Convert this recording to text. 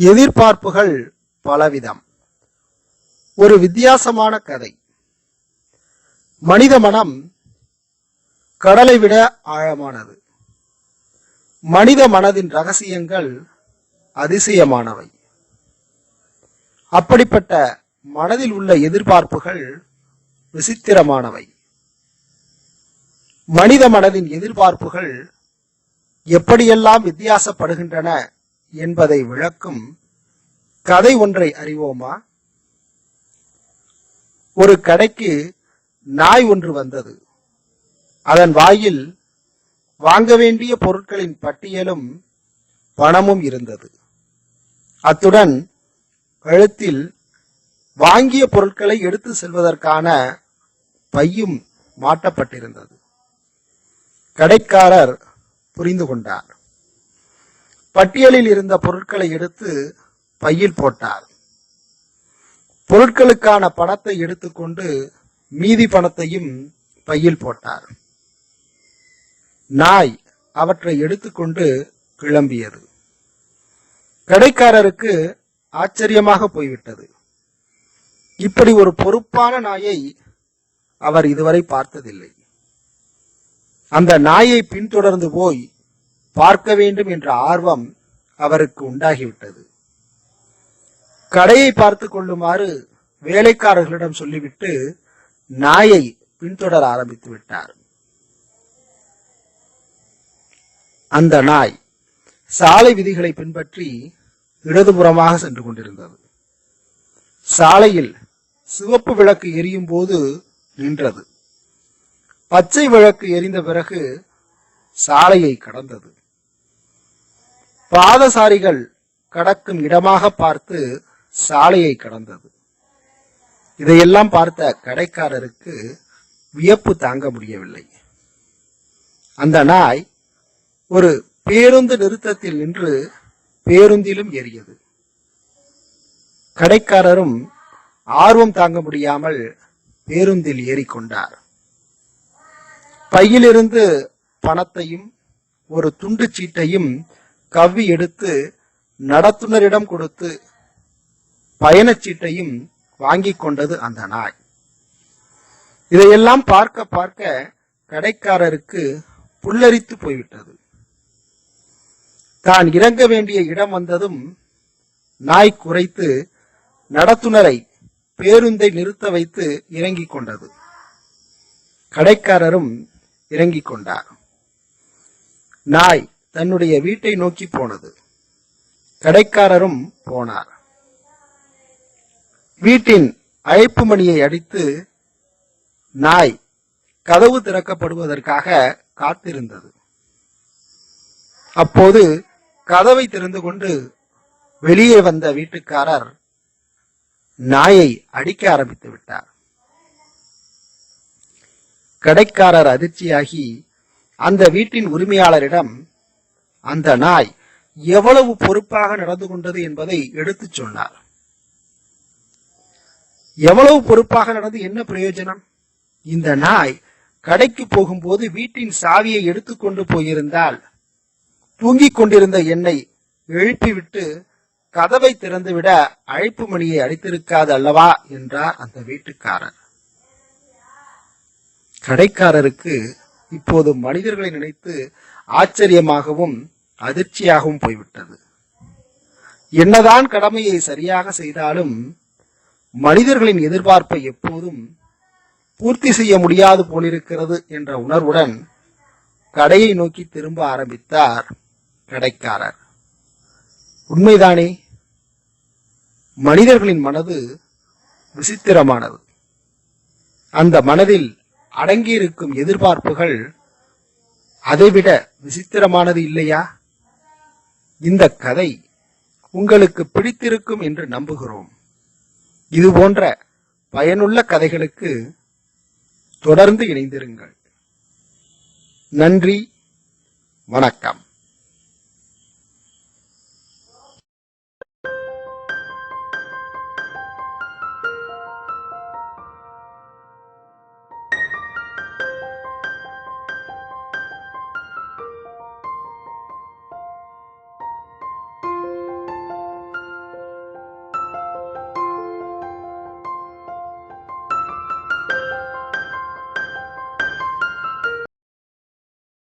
எதிர்பார்ப்புகள் பலவிதம். ஒரு வித்தியாசமான கதை. மனித மனம் கடலை விட ஆழமானது. மனித மனதின் ரகசியங்கள் அதிசயமானவை. அப்படிப்பட்ட மனதில் உள்ள எதிர்பார்ப்புகள் விசித்திரமானவை. மனித மனதின் எதிர்பார்ப்புகள் எப்படியெல்லாம் வித்தியாசப்படுகின்றன என்பதை விளக்கும் கதை ஒன்றை அறிவோமா? ஒரு கடைக்கு நாய் ஒன்று வந்தது. அதன் வாயில் வாங்க வேண்டிய பொருட்களின் பட்டியலும் பணமும் இருந்தது. அத்துடன் கழுத்தில் வாங்கிய பொருட்களை எடுத்து செல்வதற்கான பையும் மாட்டப்பட்டிருந்தது. கடைக்காரர் புரிந்து கொண்டார். பட்டியலில் இருந்த பொருட்களை எடுத்து பையில் போட்டார். பொருட்களுக்கான பணத்தை எடுத்துக்கொண்டு மீதி பணத்தையும் பையில் போட்டார். நாய் அவற்றை எடுத்துக்கொண்டு கிளம்பியது. கடைக்காரருக்கு ஆச்சரியமாக போய்விட்டது. இப்படி ஒரு பொறுப்பான நாயை அவர் இதுவரை பார்த்ததில்லை. அந்த நாயை பின்தொடர்ந்து போய் பார்க்க வேண்டும் என்ற ஆர்வம் அவருக்கு உண்டாகிவிட்டது. கடையை பார்த்து கொள்ளுமாறு வேலைக்காரர்களிடம் சொல்லிவிட்டு நாயை பின்தொடர ஆரம்பித்து விட்டார். அந்த நாய் சாலை விதிகளை பின்பற்றி இடதுபுறமாக சென்று கொண்டிருந்தது. சாலையில் சிவப்பு விளக்கு எரியும் போது நின்றது. பச்சை விளக்கு எரிந்த பிறகு சாலையை கடந்தது. பாதசாரிகள் கடக்கும் இடமாக பார்த்து சாலையை கடந்தது. இதையெல்லாம் பார்த்த கடைக்காரருக்கு வியப்பு தாங்க முடியவில்லை. அந்த நாய் ஒரு பேருந்து நிறுத்தத்தில் நின்று பேருந்திலும் ஏறியது. கடைக்காரரும் ஆர்வம் தாங்க முடியாமல் பேருந்தில் ஏறிக்கொண்டார். பையிலிருந்து பணத்தையும் ஒரு துண்டு சீட்டையும் கவ்வி எடுத்து நடத்துனரிடம் கொடுத்து பயணச்சீட்டையும் வாங்கி கொண்டது அந்த நாய். இதையெல்லாம் பார்க்க பார்க்க கடைக்காரருக்கு புல்லரித்து போய்விட்டது. தான் இறங்க வேண்டிய இடம் வந்ததும் நாய் குறைத்து நடத்துனரை பேருந்தை நிறுத்த வைத்து இறங்கிக் கொண்டது. கடைக்காரரும் இறங்கிக் கொண்டார். நாய் தன்னுடைய வீட்டை நோக்கி போனது. கடைக்காரரும் போனார். வீட்டின் அழைப்பு மணியை அடித்து நாய் கதவு திறக்கப்படுவதற்காக காத்திருந்தது. அப்போது கதவை திறந்து கொண்டு வெளியே வந்த வீட்டுக்காரர் நாயை அடிக்க ஆரம்பித்து விட்டார். கடைக்காரர் அதிர்ச்சியாகி அந்த வீட்டின் உரிமையாளரிடம் அந்த நாய் எவ்வளவு பொறுப்பாக நடந்து கொண்டது என்பதை எடுத்துச் சொன்னார். எவ்வளவு பொறுப்பாக நடந்து என்ன பிரயோஜனம்? இந்த நாய் கடைக்கு போகும்போது வீட்டின் சாவியை எடுத்துக்கொண்டு போயிருந்தால் தூங்கிக் கொண்டிருந்த என்னை எழுப்பிவிட்டு கதவை திறந்துவிட அழைப்பு மணியை அடித்திருக்காது அல்லவா என்றார் அந்த வீட்டுக்காரர். கடைக்காரருக்கு இப்போது மனிதர்களை நினைத்து ஆச்சரியமாகவும் அதிர்ச்சியாகவும் போய்விட்டது. என்னதான் கடமையை சரியாக செய்தாலும் மனிதர்களின் எதிர்பார்ப்பை எப்போதும் பூர்த்தி செய்ய முடியாது போலிருக்கிறது என்ற உணர்வுடன் கடையை நோக்கி திரும்ப ஆரம்பித்தார் கடைக்காரர். உண்மைதானே? மனிதர்களின் மனது விசித்திரமானது. அந்த மனதில் அடங்கியிருக்கும் எதிர்பார்ப்புகள் அதைவிட விசித்திரமானது இல்லையா? இந்த கதை உங்களுக்கு பிடித்திருக்கும் என்று நம்புகிறோம். இது போன்ற பயனுள்ள கதைகளுக்கு தொடர்ந்து இணைந்திருங்கள். நன்றி வணக்கம்.